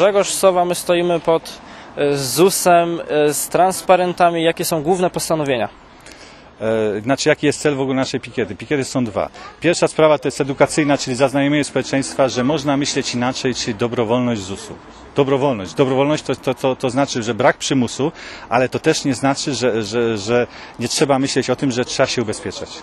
Grzegorz Sowa, my stoimy pod e, ZUS-em e, z transparentami. Jakie są główne postanowienia? E, Znaczy, jaki jest cel w ogóle naszej pikiety? Pikiety są dwa. Pierwsza sprawa to jest edukacyjna, czyli zaznajomienie społeczeństwa, że można myśleć inaczej, czyli dobrowolność ZUS-u. Dobrowolność. Dobrowolność to, to, to, to znaczy, że brak przymusu, ale to też nie znaczy, że, że, że nie trzeba myśleć o tym, że trzeba się ubezpieczać.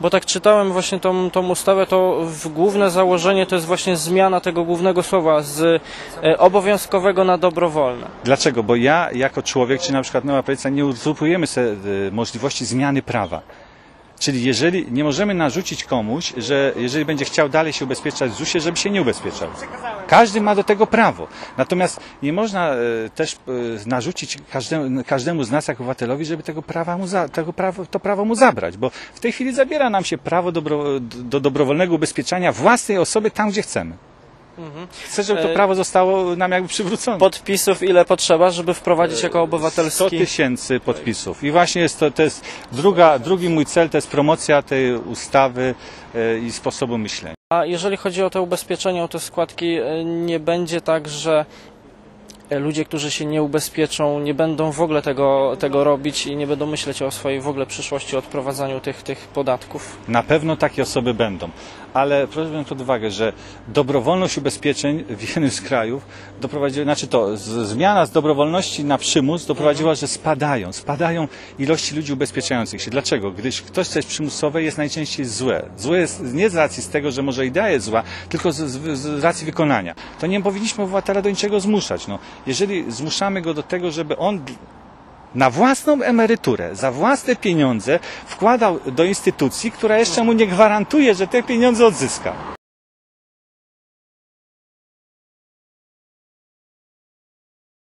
Bo tak czytałem właśnie tą, tą ustawę, to główne założenie to jest właśnie zmiana tego głównego słowa z e, obowiązkowego na dobrowolne. Dlaczego? Bo ja jako człowiek, czy na przykład nowa prawica, nie uzurpujemy sobie e, możliwości zmiany prawa. Czyli jeżeli nie możemy narzucić komuś, że jeżeli będzie chciał dalej się ubezpieczać w ZUS-ie, żeby się nie ubezpieczał. Każdy ma do tego prawo. Natomiast nie można e, też e, narzucić każdemu, każdemu z nas jako obywatelowi, żeby tego prawa mu za, tego prawo, to prawo mu zabrać, bo w tej chwili zabiera nam się prawo dobro, do dobrowolnego ubezpieczania własnej osoby tam, gdzie chcemy. Chcę, żeby to E, prawo zostało nam jakby przywrócone. Podpisów ile potrzeba, żeby wprowadzić jako 100 obywatelski? tysięcy podpisów. I właśnie jest to, to jest druga, drugi mój cel, to jest promocja tej ustawy e, i sposobu myślenia. A jeżeli chodzi o te ubezpieczenia, o te składki, e, nie będzie tak, że e, ludzie, którzy się nie ubezpieczą, nie będą w ogóle tego, tego robić i nie będą myśleć o swojej w ogóle przyszłości, o odprowadzaniu tych, tych podatków. Na pewno takie osoby będą, ale proszę wziąć pod uwagę, że dobrowolność ubezpieczeń w jednym z krajów doprowadziła, znaczy to z, zmiana z dobrowolności na przymus doprowadziła, że spadają, spadają ilości ludzi ubezpieczających się. Dlaczego? Gdyż ktoś, co jest przymusowe, jest najczęściej złe. Złe jest nie z racji z tego, że może idea jest zła, tylko z, z, z racji wykonania. To nie powinniśmy obywatela do niczego zmuszać. No, jeżeli zmuszamy go do tego, żeby on na własną emeryturę, za własne pieniądze wkładał do instytucji, która jeszcze mu nie gwarantuje, że te pieniądze odzyska.